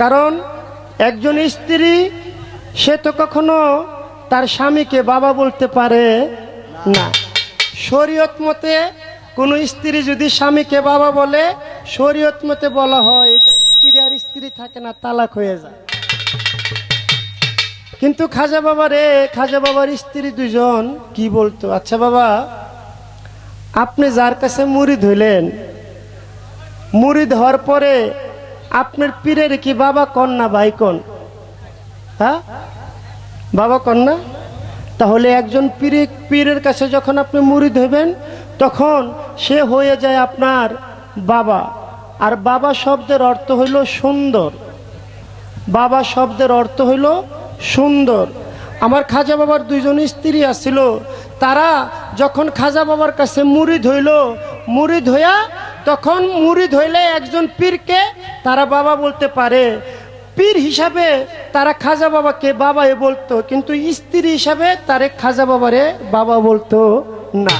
কারণ একজন স্ত্রী, সে তো কখনো তার স্বামীকে বাবা বলতে পারে না। শরীয়ত মতে কোনো স্ত্রী যদি স্বামীকে বাবা বলে, শরীয়ত মতে বলা হয়, এটা স্ত্রী আর স্ত্রী থাকে না, তালাক হয়ে যায়। কিন্তু খাজা বাবা রে, খাজা বাবার স্ত্রী দুজন, কি বলতো? আচ্ছা বাবা, আপনি যার কাছে মুড়ি ধইলেন মুড়ি ধর পরে আপনার পীরের কি বাবা কন না ভাই কন? হ্যাঁ? বাবা কন না? তাহলে একজন পীরে, পীরের কাছে যখন আপনি মুড়ি ধরবেন তখন সে হয়ে যায় আপনার বাবা। আর বাবা শব্দের অর্থ হইল সুন্দর। বাবা শব্দের অর্থ হইল সুন্দর। আমার খাজা বাবার দুইজন স্ত্রী আসছিল তারা যখন খাজা বাবার কাছে মুড়ি ধইল মুড়ি ধইয়া তখন মুড়ি ধইলে একজন পীরকে তারা বাবা বলতে পারে, পীর হিসাবে তারা খাজা বাবাকে বাবাই বলতো, কিন্তু স্ত্রী হিসাবে তারে খাজা বাবারে বাবা বলতো না।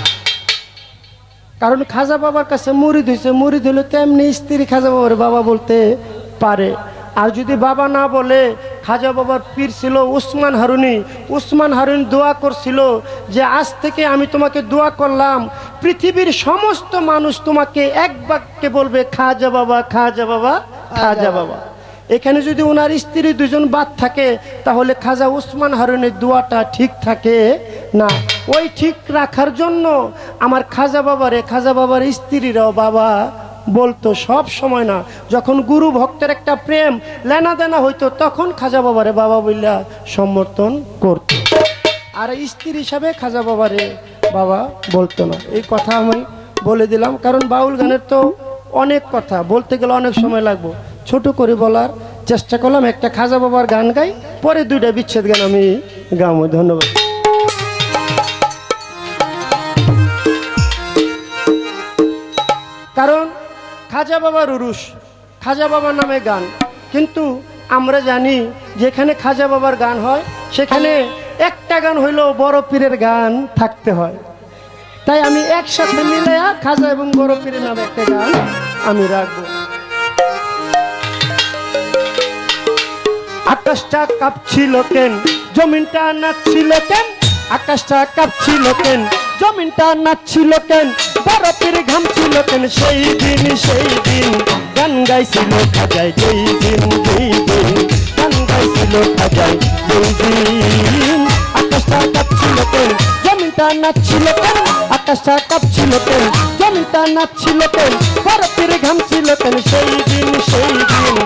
কারণ খাজা বাবার কাছে মুড়ি ধুইছে, মুড়ি ধুলে তেমনি স্ত্রী খাজা বাবার বাবা বলতে পারে। আর যদি বাবা না বলে, খাজা বাবার পীর ছিল উসমান হারুনি, উসমান হারুন দোয়া করছিল যে, আজ থেকে আমি তোমাকে দোয়া করলাম পৃথিবীর সমস্ত মানুষ তোমাকে এক বাক্যে বলবে খাজা বাবা খাজা বাবা খাজা বাবা। এখানে যদি ওনার স্ত্রী দুজন বাদ থাকে, তাহলে খাজা উসমান হারুনের দোয়াটা ঠিক থাকে না? ওই ঠিক রাখার জন্য আমার খাজা বাবারে, খাজা বাবার স্ত্রীরাও বাবা বলতো সব সময় না। যখন গুরু ভক্তের একটা প্রেম লেনা দেনা হইতো, তখন খাজা বাবারে বাবা বললা সমর্থন করত। আর স্ত্রী হিসাবে খাজা বাবারে বাবা বলতো না। এই কথা আমি বলে দিলাম, কারণ বাউল গানের তো অনেক কথা, বলতে গেলে অনেক সময় লাগবো। ছোট করে বলার চেষ্টা করলাম, একটা খাজা বাবার গান গাই, পরে দুইটা বিচ্ছেদ গান আমি গামো ধন্যবাদ। কারণ খাজা বাবার উরুস খাজা বাবার নামে গান। কিন্তু আমরা জানি, যেখানে খাজা বাবার গান হয়, সেখানে একটা গান হইলেও বড় পীরের গান থাকতে হয়। তাই আমি একসাথে মিলে খাজা এবং বড় পীরের নামে একটা গান আমি রাখব। আকাশটা কাঁপছিল কেন? জমিনটা নাচছিল কেন? আকাশটা কাঁপছিল কেন? জমিনটা নাচছিল কেন? বরফের ঘামছিল কেন? সেই দিন সেই দিন গান গাইছিল খাজাই যেই দিন যেই দিন গান গাইছিল খাজাই যেই দিন। আকাশটা কাঁপছিল কেন? জমিনটা নাচছিল কেন? আকাশটা কাঁপছিল কেন জমিনটা নাচছিল কেন বরফের ঘামছিল তেল সেই দিন সেই দিন।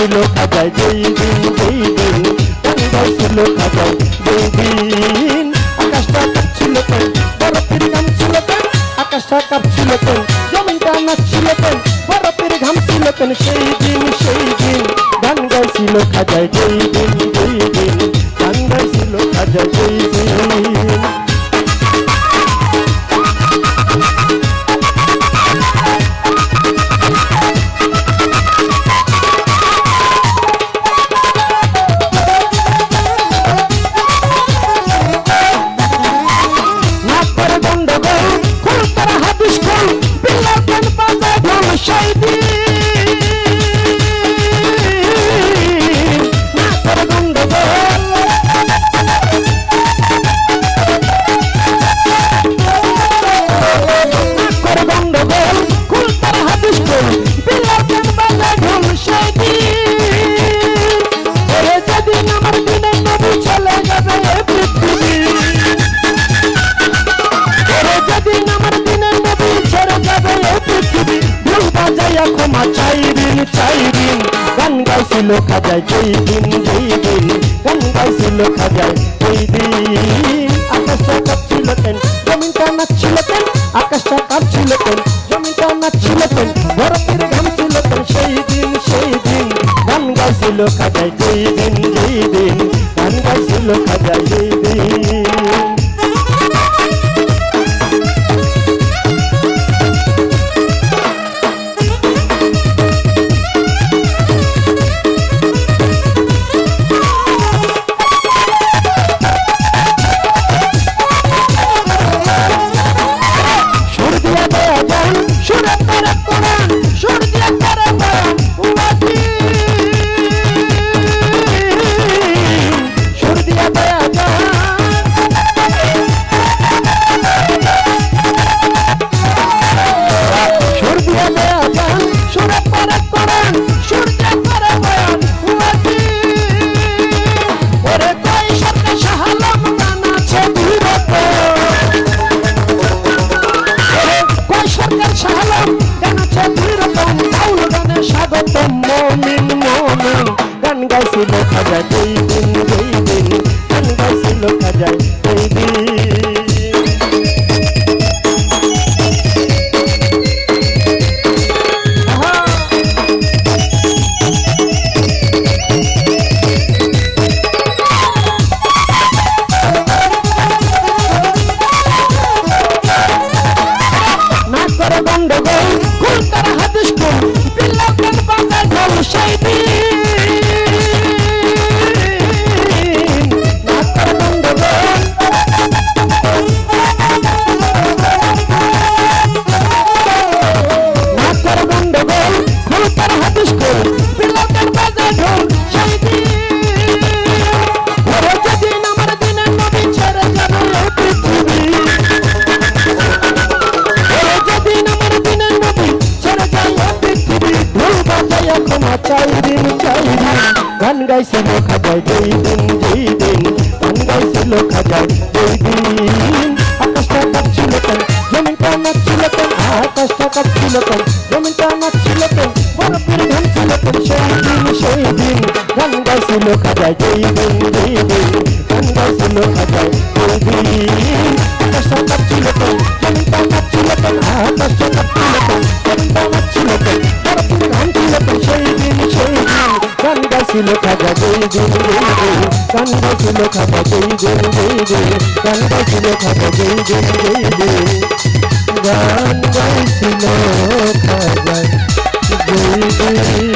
গাইছিল খাজায় যেই দিন যেই দিন গান গাইছিল খাজায় যেই দিন। আকাশটা কাঁপছিল কেন বরফের গান ছিল কেন আকাশটা কাঁপছিল জমিনটা নাচছিল বরফের ঘাম ছিল সেই দিন সেই দিন গান গাইছিল দিন। shady. চাই দিন চাই দিন গান গাইছিল খাজায় যেই দিন যেই দিন গান গাইছিল খাজায় যেই দিন আকাশটা কাঁপছিল কেন? জমিনটা নাচছিল কেন? আকাশটা কাঁপছিল কেন? জমিনটা নাচছিল কেন? বরফের ঘামছিল কেন? সেই দিন সেই দিন গান গাইছিল খাজায় যেই দিন যেই দিন গান গাইছিল খাজায় স্বাগতম মমিন মন। গান গাইছিল খাজা যেই দিন গান গাইছিল খাজায় দুই দিন দুই দিন। গান গাইছিল খাজায় দুই দিন। আকাশটা কাঁপছিল কেন? জমিটা নাচছিল কেন? আকাশটা কাঁপছিল কেন? জমিটা নাচছিল কেন? বরফের ঘামছিল কেন? সেই দিন সেই দিন। গান গাইছিল খাজায় দুই দিন দুই দিন। দিন যেই দিন গান গাইছিল খাজা যেই দিন যেই দিন গান গাইছিল খাজা যেই দিন যেই দিন গান গাইছিল। খাজা যেই দিন